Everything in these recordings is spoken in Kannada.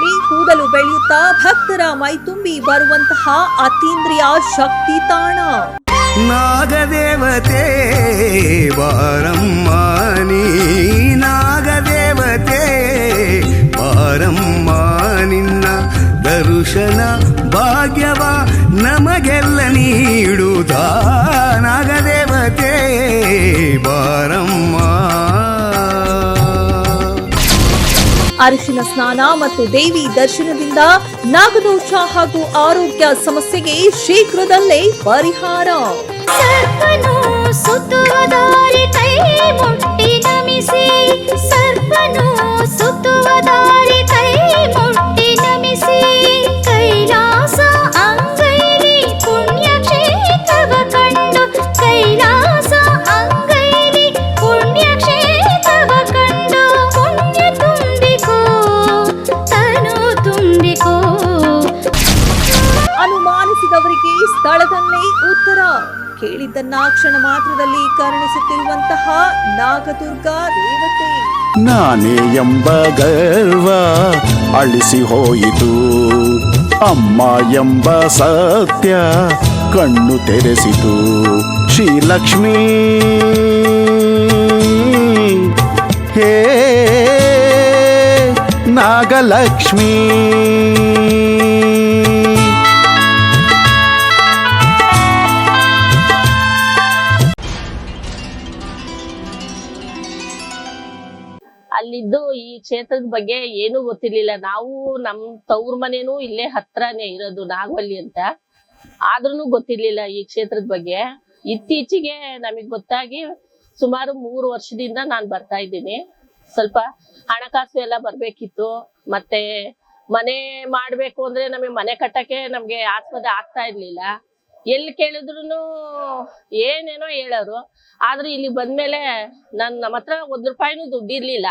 ಅರಳಿ ಮರದ ಬುಡದಲ್ಲಿ ಕೂದಲು ಬೆಳೆಯುತ್ತಾ ಭಕ್ತರ ಮೈತುಂಬಿ ಬರುವಂತಹ ಅತೀಂದ್ರಿಯ ಶಕ್ತಿ ತಾಣ. ನಾಗದೇವತೆ ಬಾರಮ್ಮ ನೀ ನಾಗದೇವತೆ ಬಾರಮ್ಮ ನಿನ್ನ ದರ್ಶನ ಭಾಗ್ಯವ ನಮಗೆಲ್ಲ ನೀಡುತ್ತ ನಾಗದೇವತೆ, ಬಾರಮ್ಮ. ಅರಿಶಿನ ಸ್ನಾನ ಮತ್ತು ದೇವಿ ದರ್ಶನದಿಂದ ನಾಗದೋಷ ಹಾಗೂ ಆರೋಗ್ಯ ಸಮಸ್ಯೆಗೆ ಶೀಘ್ರದಲ್ಲೇ ಪರಿಹಾರ. ಸರ್ಪನು ಸುತ್ತುವ ಕೇಳಿದ್ದನ್ನ ಕ್ಷಣ ಮಾತ್ರದಲ್ಲಿ ಕರುಣಿಸುತ್ತಿರುವಂತಹ ನಾಗದುರ್ಗಾ ದೇವತೆ. ನಾನೇ ಎಂಬ ಗರ್ವ ಅಳಿಸಿ ಹೋಯಿತು. ಅಮ್ಮ ಎಂಬ ಸತ್ಯ ಕಣ್ಣು ತೆರೆಸಿತು. ಶ್ರೀಲಕ್ಷ್ಮೀ. ಹೇ ನಾಗಲಕ್ಷ್ಮೀ. ಕ್ಷೇತ್ರದ ಬಗ್ಗೆ ಏನು ಗೊತ್ತಿರ್ಲಿಲ್ಲ. ನಾವು ನಮ್ ತವ್ರ ಮನೇನು ಇಲ್ಲೇ ಹತ್ರನೇ ಇರೋದು ನಾಗವಲ್ಲಿ ಅಂತ. ಆದ್ರೂನು ಗೊತ್ತಿರ್ಲಿಲ್ಲ ಈ ಕ್ಷೇತ್ರದ ಬಗ್ಗೆ. ಇತ್ತೀಚೆಗೆ ನಮಗ್ ಗೊತ್ತಾಗಿ ಸುಮಾರು ಮೂರು ವರ್ಷದಿಂದ ನಾನ್ ಬರ್ತಾ ಇದ್ದೀನಿ. ಸ್ವಲ್ಪ ಹಣಕಾಸು ಎಲ್ಲ ಬರ್ಬೇಕಿತ್ತು. ಮತ್ತೆ ಮನೆ ಮಾಡ್ಬೇಕು ಅಂದ್ರೆ ನಮಗೆ ಮನೆ ಕಟ್ಟಕ್ಕೆ ನಮ್ಗೆ ಆಸ್ಪದ ಆಗ್ತಾ ಇರ್ಲಿಲ್ಲ. ಎಲ್ಲಿ ಕೇಳಿದ್ರು ಏನೇನೋ ಹೇಳೋರು. ಆದ್ರೆ ಇಲ್ಲಿ ಬಂದ್ಮೇಲೆ ನನ್ ನಮ್ಮ ಹತ್ರ ಒಂದ್ ರೂಪಾಯಿನೂ ದುಡ್ಡು ಇರ್ಲಿಲ್ಲ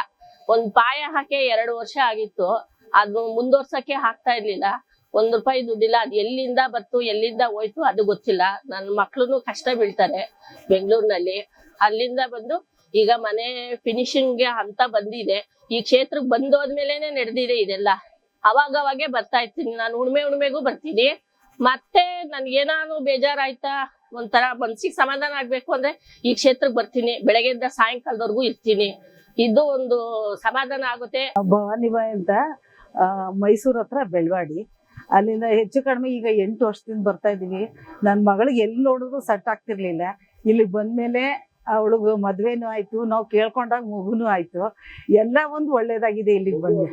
ಒಂದ್ ಪಾಯ ಹಾಕಿ ಎರಡು ವರ್ಷ ಆಗಿತ್ತು. ಅದು ಮುಂದುವರ್ಸಕ್ಕೆ ಆಗ್ತಾ ಇರ್ಲಿಲ್ಲ. ಒಂದ್ ರೂಪಾಯಿ ದುಡ್ಡಿಲ್ಲ. ಅದ್ ಎಲ್ಲಿಂದ ಬರ್ತು, ಎಲ್ಲಿಂದ ಹೋಯ್ತು ಅದು ಗೊತ್ತಿಲ್ಲ. ನನ್ನ ಮಕ್ಳುನು ಕಷ್ಟ ಬೀಳ್ತಾರೆ ಬೆಂಗಳೂರಿನಲ್ಲಿ. ಅಲ್ಲಿಂದ ಬಂದು ಈಗ ಮನೆ ಫಿನಿಶಿಂಗ್ ಅಂತ ಬಂದಿದೆ. ಈ ಕ್ಷೇತ್ರಕ್ಕೆ ಬಂದೋದ್ಮೇಲೆನೆ ನಡೆದಿದೆ ಇದೆಲ್ಲ. ಅವಾಗ ಅವಾಗೆ ಬರ್ತಾ ಇರ್ತೀನಿ. ನಾನು ಉಣ್ಮೆ ಉಣ್ಮೆಗೂ ಬರ್ತೀನಿ. ಮತ್ತೆ ನನ್ಗೇನಾನು ಬೇಜಾರಾಯ್ತಾ? ಒಂಥರ ಮನ್ಸಿಗೆ ಸಮಾಧಾನ ಆಗ್ಬೇಕು ಅಂದ್ರೆ ಈ ಕ್ಷೇತ್ರಕ್ಕೆ ಬರ್ತೀನಿ. ಬೆಳಗ್ಗೆಯಿಂದ ಸಾಯಂಕಾಲದವರೆಗೂ ಇರ್ತೀನಿ. ಇದು ಒಂದು ಸಮಾಧಾನ ಆಗುತ್ತೆ. ಭವಾನಿಬಾಯಿ ಅಂತ ಆ, ಮೈಸೂರ್ ಹತ್ರ ಬೆಳವಾಡಿ. ಅಲ್ಲಿಂದ ಹೆಚ್ಚು ಕಡಿಮೆ ಈಗ ಎಂಟು ವರ್ಷದಿಂದ ಬರ್ತಾ ಇದೀವಿ. ನನ್ನ ಮಗಳಿಗೆ ಎಲ್ಲಿ ನೋಡಿದ್ರು ಸೆಟ್ ಆಗ್ತಿರ್ಲಿಲ್ಲ. ಇಲ್ಲಿಗೆ ಬಂದ್ಮೇಲೆ ಅವಳಿಗೆ ಮದ್ವೆನೂ ಆಯ್ತು, ನಾವು ಕೇಳ್ಕೊಂಡಾಗ ಮಗುನೂ ಆಯ್ತು. ಎಲ್ಲ ಒಂದು ಒಳ್ಳೇದಾಗಿದೆ ಇಲ್ಲಿಗೆ ಬಂದು.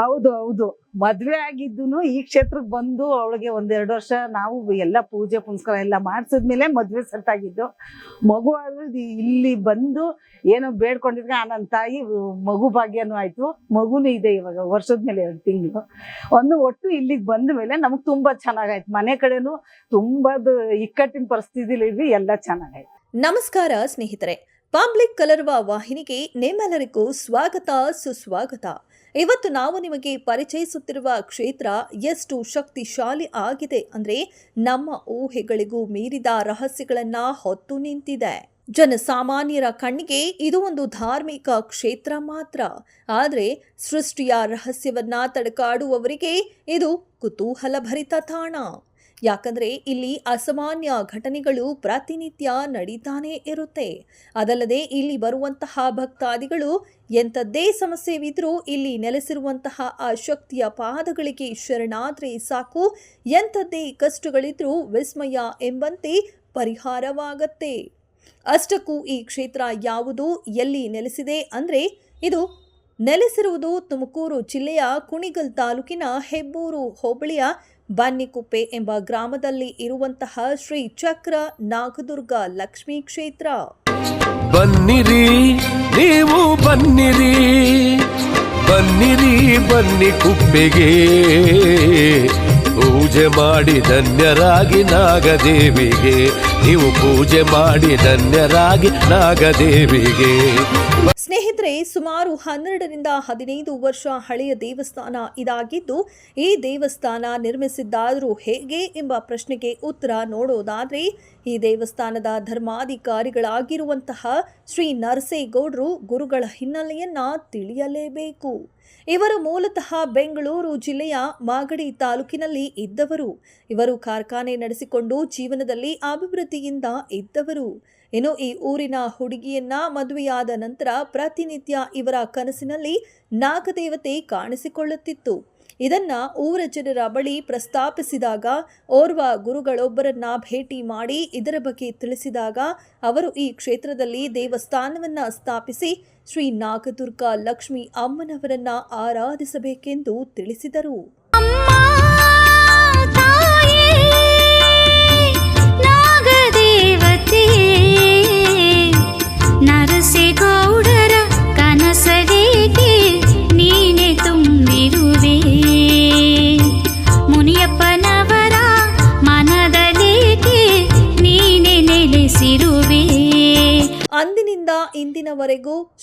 ಹೌದು ಹೌದು. ಮದ್ವೆ ಆಗಿದ್ದು ಈ ಕ್ಷೇತ್ರಕ್ಕೆ ಬಂದು ಅವಳಿಗೆ ಒಂದೆರಡು ವರ್ಷ ನಾವು ಎಲ್ಲ ಪೂಜೆ ಪುನಸ್ಕಾರ ಎಲ್ಲ ಮಾಡಿಸಿದ್ಮೇಲೆ ಮದ್ವೆ ಸೆಟ್ ಆಗಿದ್ದು. ಮಗು ಆದ್ರೆ ಇಲ್ಲಿ ಬಂದು ಏನೋ ಬೇಡ್ಕೊಂಡಿದ್ರೆ ಆ ನನ್ನ ತಾಯಿ ಮಗು ಭಾಗ್ಯನೂ ಆಯ್ತು. ಮಗುನೂ ಇದೆ ಇವಾಗ, ವರ್ಷದ ಮೇಲೆ ಎರಡು ತಿಂಗಳು. ಒಂದು ಒಟ್ಟು ಇಲ್ಲಿಗೆ ಬಂದ ಮೇಲೆ ನಮ್ಗೆ ತುಂಬಾ ಚೆನ್ನಾಗಾಯ್ತು. ಮನೆ ಕಡೆನೂ ತುಂಬಾ ಇಕ್ಕಟ್ಟಿನ ಪರಿಸ್ಥಿತಿಲಿ ಎಲ್ಲ ಚೆನ್ನಾಗಾಯ್ತು. ನಮಸ್ಕಾರ ಸ್ನೇಹಿತರೆ ಪಬ್ಲಿಕ್ ಕಲರ್ವ ವಾಹಿನಿಗೆ ನಿಮ್ಮೆಲ್ಲರಿಗೂ ಸ್ವಾಗತ, ಸುಸ್ವಾಗತ. ಇವತ್ತು ನಾವು ನಿಮಗೆ ಪರಿಚಯಿಸುತ್ತಿರುವ ಕ್ಷೇತ್ರ ಎಷ್ಟು ಶಕ್ತಿಶಾಲಿ ಆಗಿದೆ ಅಂದ್ರೆ ನಮ್ಮ ಊಹೆಗಳಿಗೂ ಮೀರಿದ ರಹಸ್ಯಗಳನ್ನು ಹೊತ್ತು ನಿಂತಿದೆ. ಜನಸಾಮಾನ್ಯರ ಕಣ್ಣಿಗೆ ಇದು ಒಂದು ಧಾರ್ಮಿಕ ಕ್ಷೇತ್ರ ಮಾತ್ರ. ಆದರೆ ಸೃಷ್ಟಿಯ ರಹಸ್ಯವನ್ನ ತಡಕಾಡುವವರಿಗೆ ಇದು ಕುತೂಹಲಭರಿತ ತಾಣ. ಯಾಕಂದ್ರೆ ಇಲ್ಲಿ ಅಸಾಮಾನ್ಯ ಘಟನೆಗಳು ಪ್ರತಿನಿತ್ಯ ನಡೀತಾನೇ ಇರುತ್ತೆ. ಅದಲ್ಲದೆ ಇಲ್ಲಿ ಬರುವಂತಹ ಭಕ್ತಾದಿಗಳು ಎಂಥದ್ದೇ ಸಮಸ್ಯೆವಿದ್ರೂ ಇಲ್ಲಿ ನೆಲೆಸಿರುವಂತಹ ಆ ಶಕ್ತಿಯ ಪಾದಗಳಿಗೆ ಶರಣಾದ್ರೆ ಸಾಕು. ಎಂಥದ್ದೇ ಕಷ್ಟಗಳಿದ್ರೂ ವಿಸ್ಮಯ ಎಂಬಂತೆ ಪರಿಹಾರವಾಗತ್ತೆ. ಅಷ್ಟಕ್ಕೂ ಈ ಕ್ಷೇತ್ರ ಯಾವುದು, ಎಲ್ಲಿ ನೆಲೆಸಿದೆ ಅಂದರೆ ಇದು ನೆಲೆಸಿರುವುದು ತುಮಕೂರು ಜಿಲ್ಲೆಯ ಕುಣಿಗಲ್ ತಾಲೂಕಿನ ಹೆಬ್ಬೂರು ಹೋಬಳಿಯ ಬನ್ನಿಕುಪ್ಪೆ ಎಂಬ ಗ್ರಾಮದಲ್ಲಿ ಇರುವಂತಹ ಶ್ರೀ ಚಕ್ರ ನಾಗದುರ್ಗ ಲಕ್ಷ್ಮೀ ಕ್ಷೇತ್ರ. ಬನ್ನಿರಿ, ನೀವು ಬನ್ನಿರಿ ಬನ್ನಿರಿ ಬನ್ನಿ ಕುಪ್ಪೆಗೆ ಪೂಜೆ ಮಾಡಿ ಧನ್ಯರಾಗಿ ನಾಗದೇವಿಗೆ. ನೀವು ಪೂಜೆ ಮಾಡಿ ಧನ್ಯರಾಗಿ ನಾಗದೇವಿಗೆ. ಸ್ನೇಹಿತರೆ, ಸುಮಾರು ಹನ್ನೆರಡರಿಂದ ಹದಿನೈದು ವರ್ಷ ಹಳೆಯ ದೇವಸ್ಥಾನ ಇದಾಗಿದ್ದು, ಈ ದೇವಸ್ಥಾನ ನಿರ್ಮಿಸಿದ್ದಾದರೂ ಹೇಗೆ ಎಂಬ ಪ್ರಶ್ನೆಗೆ ಉತ್ತರ ನೋಡೋದಾದ್ರೆ ಈ ದೇವಸ್ಥಾನದ ಧರ್ಮಾಧಿಕಾರಿಗಳಾಗಿರುವಂತಹ ಶ್ರೀ ನರಸೇಗೌಡರು ಗುರುಗಳ ಹಿನ್ನೆಲೆಯನ್ನ ತಿಳಿಯಲೇಬೇಕು. ಇವರು ಮೂಲತಃ ಬೆಂಗಳೂರು ಜಿಲ್ಲೆಯ ಮಾಗಡಿ ತಾಲೂಕಿನಲ್ಲಿ ಇದ್ದವರು. ಇವರು ಕಾರ್ಖಾನೆ ನಡೆಸಿಕೊಂಡು ಜೀವನದಲ್ಲಿ ಅಭಿವೃದ್ಧಿಯಿಂದ ಇದ್ದವರು. ಇನ್ನು ಈ ಊರಿನ ಹುಡುಗಿಯನ್ನ ಮದುವೆಯಾದ ನಂತರ ಪ್ರತಿನಿತ್ಯ ಇವರ ಕನಸಿನಲ್ಲಿ ನಾಗದೇವತೆ ಕಾಣಿಸಿಕೊಳ್ಳುತ್ತಿತ್ತು. ಇದನ್ನ ಊರ ಜನರ ಬಳಿ ಪ್ರಸ್ತಾಪಿಸಿದಾಗ ಓರ್ವ ಗುರುಗಳೊಬ್ಬರನ್ನ ಭೇಟಿ ಮಾಡಿ ಇದರ ಬಗ್ಗೆ ತಿಳಿಸಿದಾಗ ಅವರು ಈ ಕ್ಷೇತ್ರದಲ್ಲಿ ದೇವಸ್ಥಾನವನ್ನ ಸ್ಥಾಪಿಸಿ ಶ್ರೀ ನಾಗದುರ್ಗ ಲಕ್ಷ್ಮಿ ಅಮ್ಮನವರನ್ನ ಆರಾಧಿಸಬೇಕೆಂದು ತಿಳಿಸಿದರು.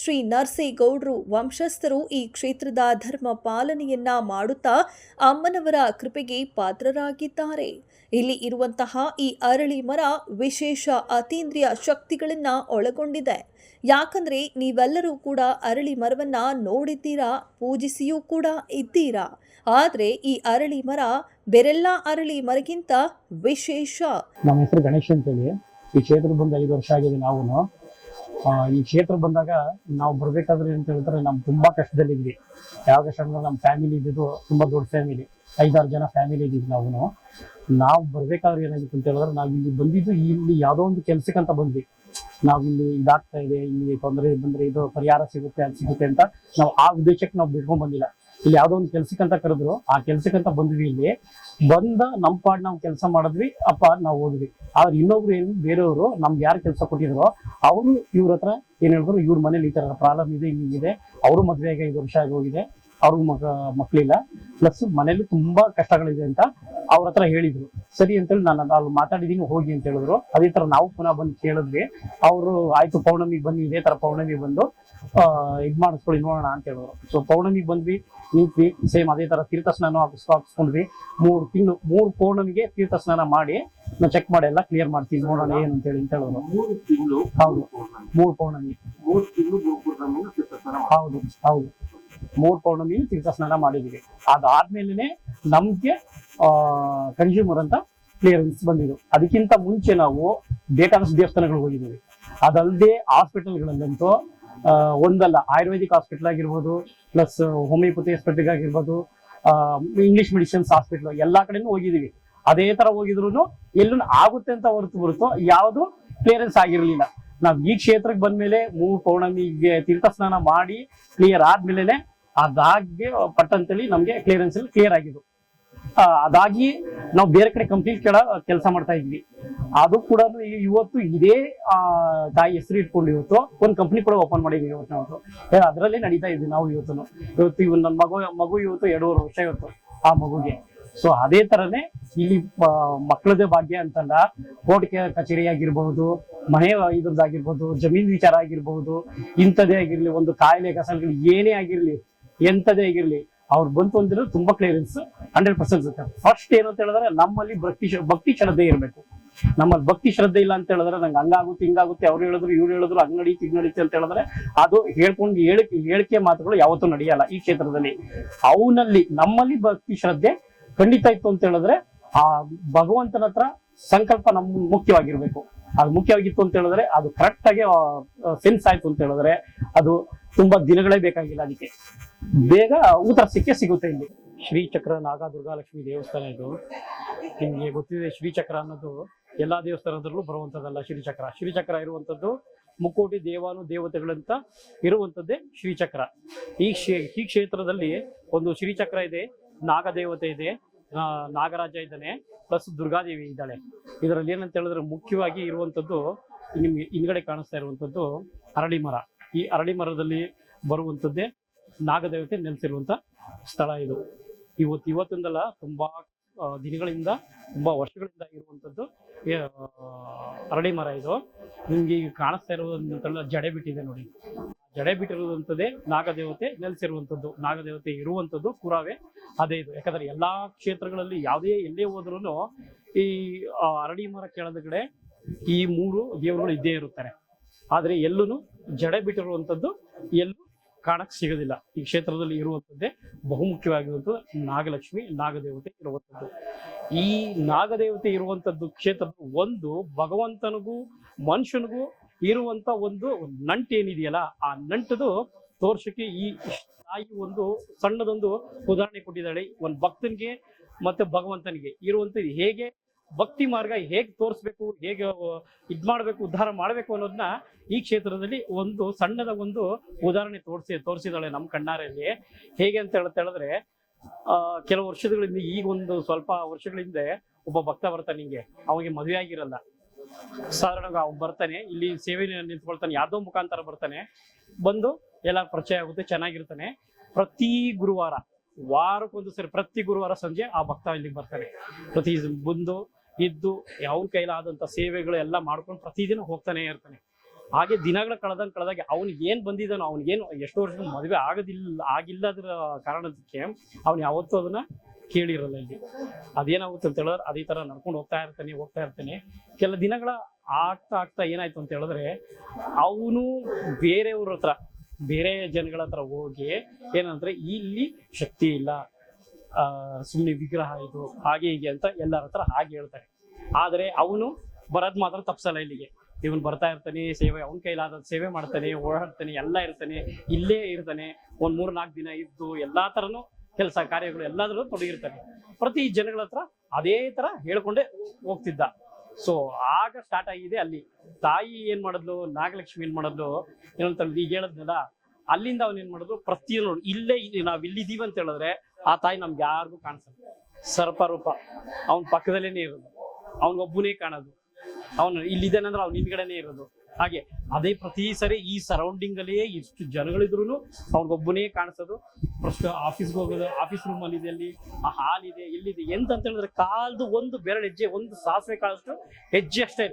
ಶ್ರೀ ನರಸೇಗೌಡರು ವಂಶಸ್ಥರು ಈ ಕ್ಷೇತ್ರದ ಧರ್ಮ ಪಾಲನೆಯನ್ನ ಮಾಡುತ್ತಾ ಅಮ್ಮನವರ ಕೃಪೆಗೆ ಪಾತ್ರರಾಗಿದ್ದಾರೆ. ಇಲ್ಲಿ ಇರುವಂತಹ ಈ ಅರಳಿ ಮರ ವಿಶೇಷ ಅತೀಂದ್ರಿಯ ಶಕ್ತಿಗಳನ್ನ ಒಳಗೊಂಡಿದೆ. ಯಾಕಂದ್ರೆ ನೀವೆಲ್ಲರೂ ಕೂಡ ಅರಳಿ ಮರವನ್ನ ನೋಡಿದ್ದೀರಾ, ಪೂಜಿಸಿಯೂ ಕೂಡ ಇದ್ದೀರಾ. ಆದ್ರೆ ಈ ಅರಳಿ ಮರ ಬೇರೆಲ್ಲ ಅರಳಿ ಮರಗಿಂತ ವಿಶೇಷ. ನಮ್ಮ ಹೆಸರು ಗಣೇಶ್ ಅಂತೇಳಿ. ಈ ಕ್ಷೇತ್ರ ಬಂದು ಐದು ವರ್ಷ ಆಗಿದೆ ನಾವು ಈ ಕ್ಷೇತ್ರ ಬಂದಾಗ ನಾವು ಬರ್ಬೇಕಾದ್ರೆ ಅಂತ ಹೇಳಿದ್ರೆ ನಾವು ತುಂಬಾ ಕಷ್ಟದಲ್ಲಿ ಇದ್ವಿ. ಯಾವ ಕಷ್ಟ ಅಂದ್ರೆ ನಮ್ಮ ಫ್ಯಾಮಿಲಿ ಇದ್ದಿದ್ದು ತುಂಬಾ ದೊಡ್ಡ ಫ್ಯಾಮಿಲಿ ಐದಾರು ಜನ ಫ್ಯಾಮಿಲಿ ಇದ್ದೀವಿ ನಾವು ನಾವು ಬರ್ಬೇಕಾದ್ರೆ ಏನಾಗಿತ್ತು ಅಂತ ಹೇಳಿದ್ರೆ, ನಾವು ಇಲ್ಲಿ ಬಂದಿದ್ದು ಇಲ್ಲಿ ಯಾವುದೋ ಒಂದು ಕೆಲ್ಸಕ್ಕಂತ ಬಂದ್ವಿ. ನಾವು ಇಲ್ಲಿ ಇದಾಗ್ತಾ ಇದೆ, ಇಲ್ಲಿ ತೊಂದರೆ ಬಂದ್ರೆ ಇದು ಪರಿಹಾರ ಸಿಗುತ್ತೆ, ಅದು ಸಿಗುತ್ತೆ ಅಂತ ನಾವು ಆ ಉದ್ದೇಶಕ್ಕೆ ನಾವು ಬಿಟ್ಕೊಂಡ್ ಬಂದಿಲ್ಲ. ಇಲ್ಲಿ ಯಾವ್ದೋ ಒಂದು ಕೆಲ್ಸಕ್ಕಂತ ಕರೆದ್ರು, ಆ ಕೆಲ್ಸಕ್ಕಂತ ಬಂದ್ವಿ ಇಲ್ಲಿ. ಬಂದ ನಮ್ಮ ಪಾಡ್ ನಾವು ಕೆಲಸ ಮಾಡಿದ್ವಿ, ಅಪ್ಪ ನಾವು ಹೋದ್ವಿ ಆದ್ರೆ ಇನ್ನೊಬ್ರು ಏನು ಬೇರೆಯವರು ನಮ್ಗೆ ಯಾರು ಕೆಲಸ ಕೊಟ್ಟಿದ್ರು, ಅವರು ಇವ್ರ ಹತ್ರ ಏನ್ ಹೇಳಿದ್ರು, ಇವ್ರ ಮನೇಲಿ ಈ ತರ ಪ್ರಾಬ್ಲಮ್ ಇದೆ ಹಿಂಗಿದೆ ಅವರು ಮದ್ವೆ ಆಗಿ ಐದು ವರ್ಷ ಆಗಿ ಹೋಗಿದೆ. ಅವ್ರಿಗೂ ಮಗ ಮಕ್ಕಳಿಲ್ಲ ಪ್ಲಸ್ ಮನೇಲಿ ತುಂಬಾ ಕಷ್ಟಗಳಿದೆ ಅಂತ ಅವ್ರ ಹತ್ರ ಹೇಳಿದ್ರು. ಸರಿ ಅಂತೇಳಿ ನಾನು ಅಲ್ಲಿ ಮಾತಾಡಿದೀನಿ ಹೋಗಿ ಅಂತ ಹೇಳಿದ್ರು. ಅದೇ ತರ ನಾವು ಪುನಃ ಬಂದು ಕೇಳಿದ್ವಿ. ಅವರು ಆಯ್ತು ಪೌರ್ಣಮಿಗೆ ಬನ್ನಿ ಇದೇ ತರ ಪೌರ್ಣಮಿಗೆ ಬಂದು ಅಹ್ ಇದ್ ಮಾಡಿಸ್ಕೊಳ್ಳಿ ನೋಡೋಣ ಅಂತ ಹೇಳಿದ್ರು. ಸೊ ಪೌರ್ಣಮಿಗೆ ಬಂದ್ವಿ ನಿಂತ್ವಿ ಸೇಮ್ ಅದೇ ತರ ತೀರ್ಥ ಸ್ನಾನ ಹಾಕಿಸ್ ಹಾಕಿಸ್ಕೊಂಡ್ವಿ. ಮೂರು ತಿಂಗಳು ಮೂರು ಪೌರ್ಣಮಿಗೆ ತೀರ್ಥ ಸ್ನಾನ ಮಾಡಿ ನಾವು ಚೆಕ್ ಮಾಡಿ ಎಲ್ಲ ಕ್ಲಿಯರ್ ಮಾಡ್ತೀನಿ ನೋಡೋಣ ಏನು ಅಂತ ಹೇಳಿ ಅಂತ ಹೇಳಿದ್ರು. ಮೂರು ತಿಂಗಳು ಹೌದು. ಮೂರು ಪೌರ್ಣಮಿ. ಮೂರು ತಿಂಗಳು ಹೌದು ಹೌದು. ಮೂರು ಪೌರ್ಣಮಿ ತೀರ್ಥ ಸ್ನಾನ ಮಾಡಿದೀವಿ. ಅದಾದ್ಮೇಲೆ ನಮ್ಗೆ ಕನ್ಸ್ಯೂಮರ್ ಅಂತ ಕ್ಲಿಯರೆನ್ಸ್ ಬಂದಿದ್ದು. ಅದಕ್ಕಿಂತ ಮುಂಚೆ ನಾವು ಡೇಟಾಸ್ ದೇವಸ್ಥಾನಗಳಿಗೆ ಹೋಗಿದ್ದೀವಿ ಅದಲ್ಲದೆ ಹಾಸ್ಪಿಟಲ್ಗಳಲ್ಲಂತೂ ಒಂದಲ್ಲ, ಆಯುರ್ವೇದಿಕ್ ಹಾಸ್ಪಿಟಲ್ ಆಗಿರ್ಬೋದು ಪ್ಲಸ್ ಹೋಮಿಯೋಪತಿ ಹಾಸ್ಪಿಟಲ್ ಆಗಿರ್ಬೋದು ಇಂಗ್ಲಿಷ್ ಮೆಡಿಸಿನ್ಸ್ ಹಾಸ್ಪಿಟಲ್ ಎಲ್ಲಾ ಕಡೆನೂ ಹೋಗಿದ್ದೀವಿ ಅದೇ ತರ ಹೋಗಿದ್ರು ಎಲ್ಲೂ ಆಗುತ್ತೆ ಅಂತ ಹೊರತು ಬರುತ್ತೋ ಯಾವುದು ಕ್ಲಿಯರೆನ್ಸ್ ಆಗಿರಲಿಲ್ಲ. ನಾವು ಈ ಕ್ಷೇತ್ರಕ್ಕೆ ಬಂದ್ಮೇಲೆ ಮೂರು ಪೌರ್ಣಮಿಗೆ ತೀರ್ಥ ಸ್ನಾನ ಮಾಡಿ ಕ್ಲಿಯರ್ ಆದ್ಮೇಲೆ ಅದಾಗಿ ಪಟ್ಟಂತೇಳಿ ನಮ್ಗೆ ಕ್ಲಿಯರೆನ್ಸ್ ಅಲ್ಲಿ ಕ್ಲಿಯರ್ ಆಗಿದ್ದು. ಅದಾಗಿ ನಾವು ಬೇರೆ ಕಡೆ ಕಂಪ್ನಿ ಕೆಳ, ಕೆಲಸ ಮಾಡ್ತಾ ಇದ್ವಿ. ಅದು ಕೂಡ ಇವತ್ತು ಇದೇ ತಾಯಿ ಹೆಸರು ಇಟ್ಕೊಂಡು ಇವತ್ತು ಒಂದು ಕಂಪ್ನಿ ಕೂಡ ಓಪನ್ ಮಾಡಿದ್ವಿ ಇವತ್ತು ನಾವು. ಅದರಲ್ಲೇ ನಡೀತಾ ಇದ್ವಿ ನಾವು ಇವತ್ತು ಇವತ್ತು ಇವ್ ನನ್ನ ಮಗು ಮಗು ಇವತ್ತು ಎರಡೂವರೆ ವರ್ಷ ಇವತ್ತು ಆ ಮಗುಗೆ. ಸೊ ಅದೇ ತರನೇ ಇಲ್ಲಿ ಮಕ್ಕಳದೇ ಭಾಗ್ಯ ಅಂತಲ್ಲ ಕೋರ್ಟ್ ಕಚೇರಿ ಆಗಿರ್ಬಹುದು ಮನೆ ಇದ್ರದ್ದಾಗಿರ್ಬೋದು, ಜಮೀನ್ ವಿಚಾರ ಆಗಿರ್ಬಹುದು ಇಂಥದ್ದೇ ಆಗಿರ್ಲಿ, ಒಂದು ಕಾಯಿಲೆ ಕಸಲ್ಗಳು ಏನೇ ಆಗಿರ್ಲಿ ಎಂಥದೇ ಆಗಿರ್ಲಿ, ಅವ್ರು ಬಂತು ಅಂದ್ರೆ ತುಂಬಾ ಕ್ಲಿಯರೆನ್ಸ್ ಹಂಡ್ರೆಡ್ ಪರ್ಸೆಂಟ್ ಸಿಗುತ್ತೆ ಫಸ್ಟ್ ಏನು ಅಂತ ಹೇಳಿದ್ರೆ, ನಮ್ಮಲ್ಲಿ ಭಕ್ತಿ ಭಕ್ತಿ ಶ್ರದ್ಧೆ ಇರಬೇಕು. ನಮ್ಮಲ್ಲಿ ಭಕ್ತಿ ಶ್ರದ್ಧೆ ಇಲ್ಲ ಅಂತ ಹೇಳಿದ್ರೆ, ನಂಗೆ ಹಂಗಾಗುತ್ತೆ, ಹಿಂಗಾಗುತ್ತೆ, ಅವ್ರು ಹೇಳಿದ್ರು, ಇವ್ರು ಹೇಳಿದ್ರು, ಹಂಗ್ ನಡೀತಿ, ಹಿಂಗ್ ನಡೀತಿ ಅಂತ ಹೇಳಿದ್ರೆ, ಅದು ಹೇಳ್ಕೊಂಡು ಹೇಳಿಕೆ ಹೇಳಿಕೆ ಮಾತುಗಳು ಯಾವತ್ತೂ ನಡೆಯಲ್ಲ ಈ ಕ್ಷೇತ್ರದಲ್ಲಿ. ಅವನಲ್ಲಿ, ನಮ್ಮಲ್ಲಿ ಭಕ್ತಿ ಶ್ರದ್ಧೆ ಖಂಡಿತ ಇತ್ತು ಅಂತ ಹೇಳಿದ್ರೆ, ಆ ಭಗವಂತನ ಹತ್ರ ಸಂಕಲ್ಪ ನಮ್ ಮುಖ್ಯವಾಗಿರ್ಬೇಕು. ಅದು ಮುಖ್ಯವಾಗಿತ್ತು ಅಂತ ಹೇಳಿದ್ರೆ, ಅದು ಕರೆಕ್ಟ್ ಆಗಿ ಸೆನ್ಸ್ ಆಯ್ತು ಅಂತ ಹೇಳಿದ್ರೆ, ಅದು ತುಂಬಾ ದಿನಗಳೇ ಬೇಕಾಗಿಲ್ಲ ಅದಕ್ಕೆ. ಬೇಗ ಉತ್ತರ ಸಿಕ್ಕೇ ಸಿಗುತ್ತೆ ಇಲ್ಲಿ. ಶ್ರೀಚಕ್ರ ನಾಗ ದುರ್ಗಾಲಕ್ಷ್ಮಿ ದೇವಸ್ಥಾನ ಇದು. ನಿಮಗೆ ಗೊತ್ತಿದೆ ಶ್ರೀಚಕ್ರ ಅನ್ನೋದು ಎಲ್ಲಾ ದೇವಸ್ಥಾನದಲ್ಲೂ ಬರುವಂತದ್ದಲ್ಲ ಶ್ರೀಚಕ್ರ. ಶ್ರೀಚಕ್ರ ಇರುವಂತದ್ದು ಮುಕ್ಕೋಟಿ ದೇವಾನು ದೇವತೆಗಳಂತ ಇರುವಂಥದ್ದೇ ಶ್ರೀಚಕ್ರ. ಈ ಕ್ಷೇ, ಈ ಕ್ಷೇತ್ರದಲ್ಲಿ ಒಂದು ಶ್ರೀಚಕ್ರ ಇದೆ, ನಾಗದೇವತೆ ಇದೆ ನಾಗರಾಜ ಇದ್ದಾನೆ, ಪ್ಲಸ್ ದುರ್ಗಾದೇವಿ ಇದ್ದಾಳೆ. ಇದರಲ್ಲಿ ಏನಂತ ಹೇಳಿದ್ರೆ ಮುಖ್ಯವಾಗಿ ಇರುವಂತದ್ದು ನಿಮ್ಗೆ ಹಿಂದ್ಗಡೆ ಕಾಣಿಸ್ತಾ ಇರುವಂತದ್ದು ಅರಳಿ ಮರ. ಈ ಅರಳಿ ಮರದಲ್ಲಿ ಬರುವಂತದ್ದೇ ನಾಗದೇವತೆ ನೆಲೆಸಿರುವಂತ ಸ್ಥಳ ಇದು. ಇವತ್ತು ಇವತ್ತಿಂದಲ್ಲ ತುಂಬಾ ದಿನಗಳಿಂದ ತುಂಬಾ ವರ್ಷಗಳಿಂದ ಆ, ಅರಳಿ ಮರ ಇದು. ನಿಮ್ಗೆ ಈಗ ಕಾಣಿಸ್ತಾ ಇರೋದಂತ ಜಡೆ ಬಿಟ್ಟಿದೆ ನೋಡಿ. ಜಡೆ ಬಿಟ್ಟಿರುವಂಥದ್ದೇ ನಾಗದೇವತೆ ನೆಲೆಸಿರುವಂಥದ್ದು ನಾಗದೇವತೆ ಇರುವಂಥದ್ದು ಪುರಾವೆ ಅದೇ ಇದು. ಯಾಕಂದ್ರೆ ಎಲ್ಲಾ ಕ್ಷೇತ್ರಗಳಲ್ಲಿ ಯಾವುದೇ ಎಲ್ಲೇ ಹೋದ್ರೂ ಈ ಅರಳಿ ಮರ ಕೆಳಗಡೆ ಈ ಮೂರು ದೇವರುಗಳು ಇದ್ದೇ ಇರುತ್ತಾರೆ. ಆದ್ರೆ ಎಲ್ಲೂ ಜಡೆ ಬಿಟ್ಟಿರುವಂಥದ್ದು ಎಲ್ಲೂ ಕಾಣಕ್ ಸಿಗೋದಿಲ್ಲ. ಈ ಕ್ಷೇತ್ರದಲ್ಲಿ ಇರುವಂಥದ್ದೇ ಬಹುಮುಖ್ಯವಾಗಿರುವಂಥದ್ದು ನಾಗಲಕ್ಷ್ಮಿ, ನಾಗದೇವತೆ ಇರುವಂಥದ್ದು ಈ ನಾಗದೇವತೆ ಇರುವಂಥದ್ದು ಕ್ಷೇತ್ರ ಒಂದು ಭಗವಂತನಿಗೂ, ಮನುಷ್ಯನಿಗೂ ಇರುವಂತ ಒಂದು ನಂಟು ಏನಿದೆಯಲ್ಲ, ಆ ನಂಟದು ತೋರ್ಸಕ್ಕೆ ಈ ತಾಯಿ ಒಂದು ಸಣ್ಣದೊಂದು ಉದಾಹರಣೆ ಕೊಟ್ಟಿದ್ದಾಳೆ. ಒಂದು ಭಕ್ತನಿಗೆ ಮತ್ತೆ ಭಗವಂತನಿಗೆ. ಇರುವಂತ ಹೇಗೆ? ಭಕ್ತಿ ಮಾರ್ಗ ಹೇಗೆ ತೋರಿಸ್ಬೇಕು, ಹೇಗೆ ಇದ್ ಮಾಡ್ಬೇಕು, ಉದ್ಧಾರ ಮಾಡಬೇಕು ಅನ್ನೋದನ್ನ ಈ ಕ್ಷೇತ್ರದಲ್ಲಿ ಒಂದು ಸಣ್ಣದ ಒಂದು ಉದಾಹರಣೆ ತೋರಿಸಿ, ತೋರಿಸಿದಾಳೆ ನಮ್ಮ ಕಣ್ಣಾರಲ್ಲಿ. ಹೇಗೆ ಅಂತ ಹೇಳ್ತಾ ಹೇಳಿದ್ರೆ, ಆ, ಕೆಲವು ವರ್ಷಗಳಿಂದ ಈಗ ಒಂದು ಸ್ವಲ್ಪ ವರ್ಷಗಳ ಹಿಂದೆ ಒಬ್ಬ ಭಕ್ತ ಬರ್ತಾನೆ ಹಿಂಗೆ. ಅವನಿಗೆ ಮದುವೆ ಆಗಿರಲ್ಲ. ಸಾಧಾರಣವಾಗಿ ಅವ್ನು ಬರ್ತಾನೆ, ಇಲ್ಲಿ ಸೇವೆ ನಿಂತ್ಕೊಳ್ತಾನೆ, ಯಾವ್ದೋ ಮುಖಾಂತರ ಬರ್ತಾನೆ. ಬಂದು ಎಲ್ಲ ಪರಿಚಯ ಆಗುತ್ತೆ, ಚೆನ್ನಾಗಿರ್ತಾನೆ. ಪ್ರತಿ ಗುರುವಾರ ವಾರಕ್ಕೊಂದು ಸರಿ, ಪ್ರತಿ ಗುರುವಾರ ಸಂಜೆ ಆ ಭಕ್ತ ಇಲ್ಲಿಗೆ ಬರ್ತಾರೆ ಪ್ರತಿ ಬಂದು, ಇದ್ದು ಯಾವ ಕೈಲಾದಂತ ಸೇವೆಗಳು ಎಲ್ಲ ಮಾಡ್ಕೊಂಡು ಪ್ರತಿದಿನ ಹೋಗ್ತಾನೆ ಇರ್ತಾನೆ. ಹಾಗೆ ದಿನಗಳ ಕಳೆದಂಗೆ ಕಳೆದಾಗೆ ಅವ್ನಿಗೆ ಏನ್ ಬಂದಿದ್ದಾನೋ ಅವ್ನಿಗೇನು ಎಷ್ಟೋ ವರ್ಷ ಮದುವೆ ಆಗೋದಿಲ್ಲ ಆಗಿಲ್ಲದ್ರ ಕಾರಣಕ್ಕೆ ಅವ್ನು ಯಾವತ್ತೂ ಅದನ್ನ ಕೇಳಿರಲ್ಲ ಇಲ್ಲಿ. ಅದೇನಾಗುತ್ತೆ ಅಂತ ಹೇಳಿದ್ರೆ, ಅದೇ ತರ ನಡ್ಕೊಂಡು ಹೋಗ್ತಾ ಇರ್ತಾನೆ ಹೋಗ್ತಾ ಇರ್ತಾನೆ. ಕೆಲ ದಿನಗಳ ಆಗ್ತಾ ಆಗ್ತಾ ಏನಾಯ್ತು ಅಂತ ಹೇಳಿದ್ರೆ, ಅವನು ಬೇರೆಯವ್ರ ಹತ್ರ ಬೇರೆ ಜನಗಳ ಹತ್ರ ಹೋಗಿ ಏನಂದ್ರೆ, ಇಲ್ಲಿ ಶಕ್ತಿ ಇಲ್ಲ. ಸುಮ್ಮನೆ ವಿಗ್ರಹ ಇದು, ಹಾಗೆ ಹೀಗೆ ಅಂತ ಎಲ್ಲರ ಹತ್ರ ಹಾಗೆ ಹೇಳ್ತಾರೆ. ಆದರೆ ಅವನು ಬರೋದ್ ಮಾತ್ರ ತಪ್ಸಲ್ಲ ಇಲ್ಲಿಗೆ. ಇವನು ಬರ್ತಾ ಇರ್ತಾನೆ, ಸೇವೆ, ಅವನ ಕೈಲಾದ ಸೇವೆ ಮಾಡ್ತಾನೆ, ಓಡಾಡ್ತಾನೆ, ಎಲ್ಲ ಇರ್ತಾನೆ, ಇಲ್ಲೇ ಇರ್ತಾನೆ. ಒಂದ್ ಮೂರ್ ನಾಲ್ಕು ದಿನ ಇದ್ದು ಎಲ್ಲಾ ತರನು ಕೆಲಸ, ಕಾರ್ಯಗಳು ಎಲ್ಲಾದ್ರೂ ತೊಡಗಿರ್ತಾನೆ. ಪ್ರತಿ ಜನಗಳ ಹತ್ರ ಅದೇ ತರ ಹೇಳ್ಕೊಂಡೇ ಹೋಗ್ತಿದ್ದ. ಸೊ ಆಗ ಸ್ಟಾರ್ಟ್ ಆಗಿದೆ ಅಲ್ಲಿ. ತಾಯಿ ಏನ್ ಮಾಡಿದ್ಲು? ನಾಗಲಕ್ಷ್ಮಿ ಏನ್ ಮಾಡಿದ್ಲು? ಏನಂತ ಈಗ ಹೇಳದ್ನಲ್ಲ, ಅಲ್ಲಿಂದ ಅವ್ನ ಏನ್ ಮಾಡಿದ್ರು ಪ್ರತಿಯೊಂದು ಇಲ್ಲೇ ನಾವ್ ಇಲ್ಲಿದ್ದೀವಿ ಅಂತ ಹೇಳಿದ್ರೆ ಆ ತಾಯಿ ನಮ್ಗೆ ಯಾರಿಗೂ ಕಾಣಿಸಲ್ಲ. ಸರ್ಪ ರೂಪ ಅವನ ಪಕ್ಕದಲ್ಲೇನೆ ಇರೋದು. ಅವನಿಗೊಬ್ಬನೇ ಕಾಣೋದು. ಅವನು ಇಲ್ಲಿದ್ದಾನಂದ್ರೆ ಅವ್ನ ಹಿಂದ್ಗಡೆನೆ ಇರೋದು. ಹಾಗೆ ಅದೇ ಪ್ರತಿ ಸರಿ ಈ ಸರೌಂಡಿಂಗ್ ಅಲ್ಲಿ ಎಷ್ಟು ಜನಗಳಿದ್ರು ಅವ್ರಿಗೊಬ್ಬನೇ ಕಾಣಿಸೋದು. ಫಸ್ಟ್ ಆಫೀಸ್ಗೆ ಹೋಗೋದು ಆಫೀಸ್ ರೂಮ್ ಅಲ್ಲಿ ಇದೆ ಅಲ್ಲಿ, ಆ ಹಾಲ್ ಇದೆ, ಎಲ್ಲಿದೆ, ಎಂತ ಅಂತ ಹೇಳಿದ್ರೆ ಕಾಲ್ದು ಒಂದು ಬೆರಳು ಹೆಜ್ಜೆ ಒಂದು ಸಾಸಿವೆ ಕಾಳಷ್ಟು ಹೆಜ್ಜೆ ಅಷ್ಟೇ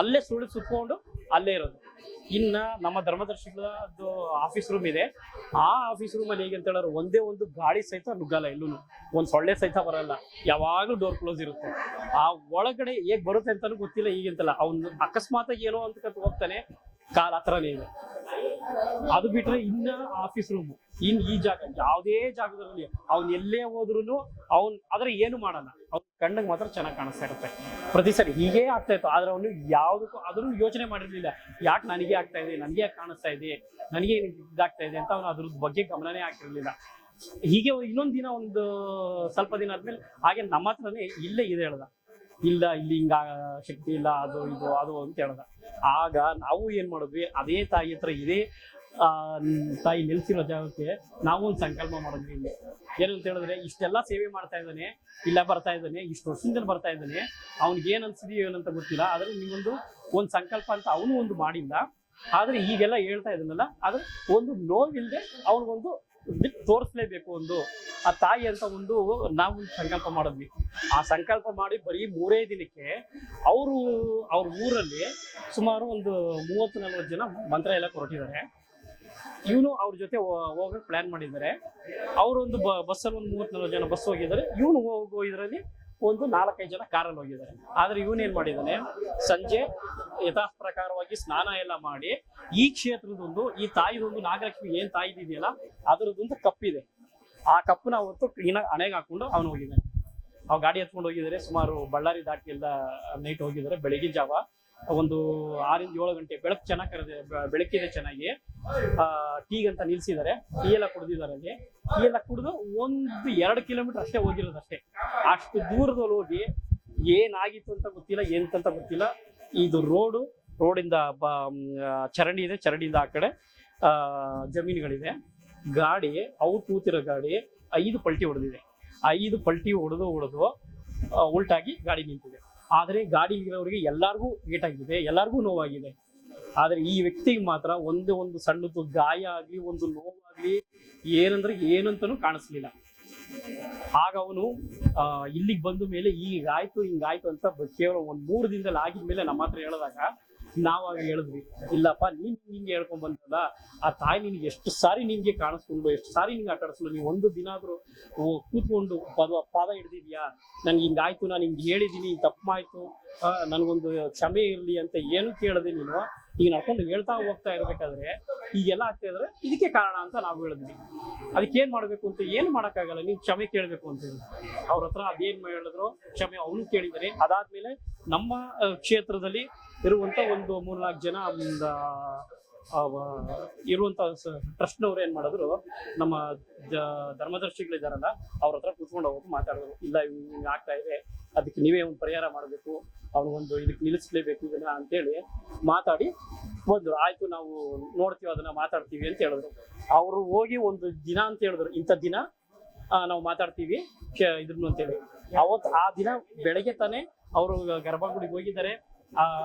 ಅಲ್ಲೇ ಸುಳ್ಳು ಸುತ್ಕೊಂಡು ಅಲ್ಲೇ ಇರೋದು. ಇನ್ನ ನಮ್ಮ ಧರ್ಮದರ್ಶಿಗಳದ್ದು ಆಫೀಸ್ ರೂಮ್ ಇದೆ. ಆ ಆಫೀಸ್ ರೂಮ್ ಅಲ್ಲಿ ಹೇಗೆ ಅಂತ ಒಂದೇ ಒಂದು ಗಾಡಿ ಸಹಿತ ನುಗ್ಗಲ್ಲ ಎಲ್ಲೂ ಒಂದ್ ಸೊಳ್ಳೆ ಸಹಿತ ಬರಲ್ಲ. ಯಾವಾಗ್ಲೂ ಡೋರ್ ಕ್ಲೋಸ್ ಇರುತ್ತೆ. ಆ ಒಳಗಡೆ ಹೇಗ್ ಬರುತ್ತೆ ಅಂತಾನು ಗೊತ್ತಿಲ್ಲ ಈಗಂತಲ್ಲ ಅವ್ನು ಅಕಸ್ಮಾತ್ ಏನೋ ಅಂತ ಹೋಗ್ತಾನೆ. ಕಾಲ್ ಹತ್ರನೇ ಇದೆ. ಅದು ಬಿಟ್ರೆ ಇನ್ನ ಆಫೀಸ್ ರೂಮ್ ಇನ್ ಈ ಜಾಗ, ಯಾವುದೇ ಜಾಗದಲ್ಲಿ ಅವ್ನ್ ಎಲ್ಲೇ ಹೋದ್ರು ಅವ್ನ್ ಆದ್ರೆ ಏನು ಮಾಡಲ್ಲ. ಅವ್ನ ಕಣ್ಣಿಗೆ ಮಾತ್ರ ಚೆನ್ನಾಗಿ ಕಾಣಿಸ್ತಾ ಇರುತ್ತೆ. ಪ್ರತಿ ಸರಿ ಹೀಗೆ ಆಗ್ತಾ ಇತ್ತು, ಆದ್ರೆ ಅವನು ಯಾವುದಕ್ಕೂ ಅದನ್ನು ಯೋಚನೆ ಮಾಡಿರ್ಲಿಲ್ಲ. ಯಾಕೆ ನನಗೆ ಆಗ್ತಾ ಇದೆ, ನನಗೆ ಕಾಣಿಸ್ತಾ ಇದೆ, ನನಗೆ ಇದಾಗ್ತಾ ಇದೆ ಅಂತ ಅವನು ಅದ್ರ ಬಗ್ಗೆ ಗಮನನೇ ಹಾಕಿರ್ಲಿಲ್ಲ. ಹೀಗೆ ಇನ್ನೊಂದ್ ದಿನ ಒಂದು ಸ್ವಲ್ಪ ದಿನ ಆದ್ಮೇಲೆ, ಹಾಗೆ ನಮ್ಮ ಹತ್ರನೇ ಇಲ್ಲೇ ಇದೆ ಹೇಳ್ದ. ಇಲ್ಲ, ಇಲ್ಲಿ ಹಿಂಗ ಶಕ್ತಿ ಇಲ್ಲ, ಅದು ಇದು, ಅದು ಅಂತ ಹೇಳ್ದ. ಆಗ ನಾವು ಏನ್ ಮಾಡಿದ್ವಿ, ಅದೇ ತಾಯಿ ಹತ್ರ ಇದೇ, ಆ, ತಾಯಿ ನೆಲೆಸಿರೋ ಜಾಗಕ್ಕೆ ನಾವು ಒಂದು ಸಂಕಲ್ಪ ಮಾಡಿದ್ವಿ ಇಲ್ಲಿ. ಏನಂತ ಹೇಳಿದ್ರೆ, ಇಷ್ಟೆಲ್ಲ ಸೇವೆ ಮಾಡ್ತಾ ಇದ್ದಾನೆ, ಇಲ್ಲ ಬರ್ತಾ ಇದ್ದಾನೆ, ಇಷ್ಟು ವರ್ಷದಿಂದ ಬರ್ತಾ ಇದ್ದಾನೆ, ಅವ್ನಿಗೆ ಏನ್ ಅನ್ಸಿದೆಯೋ ಏನಂತ ಗೊತ್ತಿಲ್ಲ, ಆದ್ರೆ ನೀವೊಂದು ಒಂದು ಸಂಕಲ್ಪ ಅಂತ ಅವನು ಒಂದು ಮಾಡಿಲ್ಲ. ಆದ್ರೆ ಈಗೆಲ್ಲ ಹೇಳ್ತಾ ಇದ್ದಾನಲ್ಲ, ಆದ್ರೆ ಒಂದು ನೋವಿಲ್ದೆ ಅವನಿಗೊಂದು ತೋರಿಸ್ಲೇಬೇಕು ಒಂದು. ಆ ತಾಯಿ ಅಂತ ಒಂದು ನಾವು ಸಂಕಲ್ಪ ಮಾಡಿದ್ವಿ. ಆ ಸಂಕಲ್ಪ ಮಾಡಿ ಬರೀ ಮೂರೇ ದಿನಕ್ಕೆ ಅವರು, ಅವ್ರ ಊರಲ್ಲಿ ಸುಮಾರು ಒಂದು ಮೂವತ್ತು, ನಲ್ವತ್ತು ಜನ ಮಂತ್ರ ಎಲ್ಲ ಹೊರಟಿದ್ದಾರೆ ಇವನು ಅವ್ರ ಜೊತೆ ಹೋಗಕ್ಕೆ ಪ್ಲಾನ್ ಮಾಡಿದ್ದಾರೆ. ಅವರು ಒಂದು ಬಸ್ಸಲ್ಲಿ ಒಂದು ಮೂವತ್ತು, ನಲ್ವತ್ತು ಜನ ಬಸ್ ಹೋಗಿದ್ದಾರೆ. ಇವನು ಹೋಗೋ ಇದರಲ್ಲಿ ಒಂದು ನಾಲ್ಕೈದು ಜನ ಕಾರಲ್ಲಿ ಹೋಗಿದ್ದಾರೆ. ಆದ್ರೆ ಇವನೇನ್ ಏನ್ ಮಾಡಿದ್ದಾನೆ? ಸಂಜೆ ಯಥಾ ಪ್ರಕಾರವಾಗಿ ಸ್ನಾನ ಎಲ್ಲ ಮಾಡಿ ಈ ಕ್ಷೇತ್ರದೊಂದು, ಈ ತಾಯಿದೊಂದು ನಾಗಲಕ್ಷ್ಮಿ ಏನ್ ತಾಯಿ ಇದೆಯಲ್ಲ ಅದರದೊಂದು ಕಪ್ಪಿದೆ. ಆ ಕಪ್ಪನ ಹೊತ್ತು ಕ್ಲೀನ್ ಹಣೆಗೆ ಹಾಕೊಂಡು ಅವನು ಹೋಗಿದ್ದಾನೆ. ಅವ್ ಗಾಡಿ ಹತ್ಕೊಂಡು ಹೋಗಿದ್ದಾರೆ. ಸುಮಾರು ಬಳ್ಳಾರಿ ದಾಟಿ ಎಲ್ಲ ನೈಟ್ ಹೋಗಿದ್ದಾರೆ. ಬೆಳಗಿನ ಜಾವ. ಒಂದು ಆರಿಂದ ಏಳು ಗಂಟೆ ಬೆಳಕು ಚೆನ್ನಾಗಿ ಕರೆದಿದೆ ಬೆಳಕಿದೆ ಚೆನ್ನಾಗಿ. ಆ, ಟೀಗಂತ ನಿಲ್ಸಿದ್ದಾರೆ. ಟೀ ಎಲ್ಲ ಕುಡ್ದಿದ್ದಾರೆ ಅಲ್ಲಿ. ಟೀ ಎಲ್ಲ ಕುಡಿದು ಒಂದು, ಎರಡು ಕಿಲೋಮೀಟರ್ ಅಷ್ಟೇ ಹೋಗಿರೋದು ಅಷ್ಟೇ. ದೂರದಲ್ಲಿ ಹೋಗಿ ಏನಾಗಿತ್ತು ಅಂತ ಗೊತ್ತಿಲ್ಲ ಏನಂತ ಗೊತ್ತಿಲ್ಲ. ಇದು ರೋಡು, ರೋಡಿಂದ ಬ ಚರಂಡಿ ಇದೆ. ಚರಂಡಿಯಿಂದ ಆ ಕಡೆ ಜಮೀನುಗಳಿದೆ. ಗಾಡಿ ಅವು ಕೂತಿರೋ ಗಾಡಿ ಐದು ಪಲ್ಟಿ ಹೊಡೆದಿದೆ. ಐದು ಪಲ್ಟಿ ಹೊಡೆದು ಹೊಡೆದು ಉಲ್ಟಾಗಿ ಗಾಡಿ ನಿಂತಿದೆ. ಆದ್ರೆ ಗಾಡಿ ಇರೋರಿಗೆ ಎಲ್ಲಾರ್ಗೂ ಏಟಾಗಿದೆ ಎಲ್ಲರಿಗೂ ನೋವಾಗಿದೆ. ಆದರೆ ಈ ವ್ಯಕ್ತಿಗೆ ಮಾತ್ರ ಒಂದು ಒಂದು ಸಣ್ಣದು ಗಾಯ ಆಗಲಿ, ಒಂದು ನೋವಾಗಲಿ ಏನಂದ್ರೆ ಏನಂತನೂ ಕಾಣಿಸ್ಲಿಲ್ಲ. ಆಗ ಅವನು ಇಲ್ಲಿಗೆ ಬಂದ ಮೇಲೆ ಹೀಗಾಯ್ತು, ಹಿಂಗಾಯ್ತು ಅಂತ ಕೇವಲ ಒಂದು ಮೂರು ದಿನದಲ್ಲಿ ಆಗಿದ ಮೇಲೆ ನಮ್ಮ ಹತ್ರ ಹೇಳಿದಾಗ ನಾವಾಗ ಹೇಳಿದ್ವಿ ಇಲ್ಲಪ್ಪ, ನೀನ್ ನಿಂಗೆ ಹೇಳ್ಕೊಂಡ್ ಬಂದಲ್ಲ ಆ ತಾಯಿ ನಿನ್ಗೆ ಎಷ್ಟು ಸಾರಿ ನಿನ್ಗೆ ಕಾಣಿಸ್ಕೊಂಡು, ಎಷ್ಟು ಸಾರಿ ನಿಂಗೆ ಆಟ ಆಡಿಸ್ಲು ನೀವು ಒಂದು ದಿನ ಆದ್ರೂ ಕೂತ್ಕೊಂಡು ಪದ, ಪಾದ ಹಿಡ್ದಿದ್ಯಾ? ನನ್ಗೆ ಹಿಂಗಾಯ್ತು ನಾನು ಹಿಂಗೆ ಹೇಳಿದ್ದೀನಿ ತಪ್ಪಾಯ್ತು ನನ್ಗೊಂದು ಕ್ಷಮೆ ಇರಲಿ ಅಂತ ಏನು ಕೇಳಿದೆ ನೀನು? ಈಗ ನಡ್ಕೊಂಡು ಹೇಳ್ತಾ ಹೋಗ್ತಾ ಇರ್ಬೇಕಾದ್ರೆ, ಈಗೆಲ್ಲ ಆಗ್ತಾ ಇದ್ರೆ ಇದಕ್ಕೆ ಕಾರಣ ಅಂತ ನಾವು ಹೇಳಿದ್ವಿ. ಅದಕ್ಕೆ ಏನ್ ಮಾಡ್ಬೇಕು ಅಂತ, ಏನು ಮಾಡಕ್ಕಾಗಲ್ಲ, ನೀವು ಕ್ಷಮೆ ಕೇಳಬೇಕು ಅಂತ ಅವ್ರ ಹತ್ರ ಅದೇನ್ ಹೇಳಿದ್ರು, ಕ್ಷಮೆ ಅವನು ಕೇಳಿದ್ದಾರೆ ಅದಾದ್ಮೇಲೆ ನಮ್ಮ ಕ್ಷೇತ್ರದಲ್ಲಿ ಇರುವಂತ ಒಂದು ಮೂರ್ನಾಲ್ಕು ಜನ ಒಂದು ಇರುವಂತ ಟ್ರಸ್ಟ್ನವ್ರು ಏನ್ ಮಾಡಿದ್ರು, ನಮ್ಮ ಧರ್ಮದರ್ಶಿಗಳಿದಾರಲ್ಲ, ಅವ್ರ ಹತ್ರ ಕೂತ್ಕೊಂಡು ಹೋಗಿ ಮಾತಾಡಿದ್ರು ಇಲ್ಲ ಇವ್ ಆಗ್ತಾ ಇದೆ, ಅದಕ್ಕೆ ನೀವೇ ಒಂದು ಪರಿಹಾರ ಮಾಡಬೇಕು ಒಂದು ಇದಕ್ಕೆ ನಿಲ್ಲಿಸ್ಲೇಬೇಕು ಇದನ್ನ ಅಂತೇಳಿ ಮಾತಾಡಿ ಬಂದ್ರು. ಆಯ್ತು, ನಾವು ನೋಡ್ತೀವಿ, ಅದನ್ನ ಮಾತಾಡ್ತೀವಿ ಅಂತ ಹೇಳಿದ್ರು. ಅವರು ಹೋಗಿ ಒಂದು ದಿನ ಅಂತ ಹೇಳಿದ್ರು. ಇಂಥ ದಿನ ನಾವು ಮಾತಾಡ್ತೀವಿ ಇದ್ರು ಅಂತೇಳಿ. ಅವತ್ತು ಆ ದಿನ ಬೆಳಗ್ಗೆ ತಾನೇ ಅವರು ಗರ್ಭಗುಡಿಗೆ ಹೋಗಿದ್ದಾರೆ.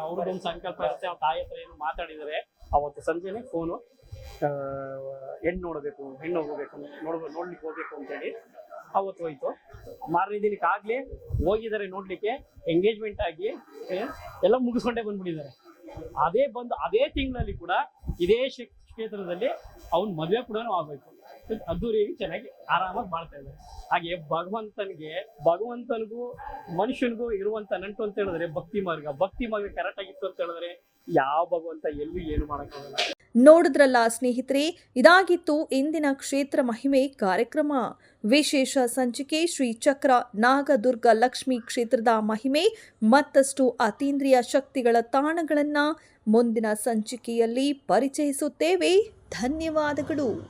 ಅವ್ರದ್ದೊಂದು ಸಂಕಲ್ಪ ಇರುತ್ತೆ ಅವ್ರ ತಾಯಿ ಹತ್ರ ಏನು ಮಾತಾಡಿದರೆ, ಅವತ್ತು ಸಂಜೆನೆ ಫೋನು ಹೆಣ್ಣು ನೋಡಬೇಕು, ಹೆಣ್ಣು ಹೋಗ್ಬೇಕು ನೋಡ್ಬೇಕು ನೋಡ್ಲಿಕ್ಕೆ ಹೋಗ್ಬೇಕು ಅಂತೇಳಿ ಅವತ್ತು ಹೋಯ್ತು. ಮಾರನೇ ದಿನಕ್ಕೆ ಆಗ್ಲೇ ಹೋಗಿದ್ದಾರೆ ನೋಡ್ಲಿಕ್ಕೆ ಎಂಗೇಜ್ಮೆಂಟ್ ಆಗಿ ಎಲ್ಲ ಮುಗಿಸ್ಕೊಂಡೇ ಬಂದ್ಬಿಟ್ಟಿದ್ದಾರೆ. ಅದೇ ಬಂದು, ಅದೇ ತಿಂಗಳಲ್ಲಿ ಕೂಡ ಇದೇ ಕ್ಷೇತ್ರದಲ್ಲಿ ಅವ್ನ್ ಮದುವೆ ಕೂಡ ಆಗೋಯ್ತು ಅದ್ದೂರಿಯಾಗಿ ಚೆನ್ನಾಗಿ ಆರಾಮಾಗಿ ಮಾಡ್ತಾ ಇದ್ದಾರೆ. ಹಾಗೆ ಭಗವಂತನಿಗೆ, ಭಗವಂತನಿಗೂ, ಮನುಷ್ಯನಿಗೂ ಇರುವಂತ ನಂಟು ಅಂತ ಹೇಳಿದ್ರೆ ಭಕ್ತಿ ಮಾರ್ಗ. ಭಕ್ತಿ ಮಾರ್ಗ ಕರೆಕ್ಟ್ ಆಗಿತ್ತು ಅಂತ ಹೇಳಿದ್ರೆ ಯಾವ ಭಗವಂತ ಎಲ್ಲೂ ಏನು ಮಾಡಕ್ಕಾಗಲ್ಲ. ನೋಡಿದ್ರಲ್ಲ ಸ್ನೇಹಿತರೆ, ಇದಾಗಿತ್ತು ಇಂದಿನ ಕ್ಷೇತ್ರ ಮಹಿಮೆ ಕಾರ್ಯಕ್ರಮ. ವಿಶೇಷ ಸಂಚಿಕೆ ಶ್ರೀ ಚಕ್ರ ನಾಗದುರ್ಗ ಲಕ್ಷ್ಮಿ ಕ್ಷೇತ್ರದ ಮಹಿಮೆ, ಮತ್ತಷ್ಟು ಅತೀಂದ್ರಿಯ ಶಕ್ತಿಗಳ ತಾಣಗಳನ್ನು ಮುಂದಿನ ಸಂಚಿಕೆಯಲ್ಲಿ ಪರಿಚಯಿಸುತ್ತೇವೆ. ಧನ್ಯವಾದಗಳು.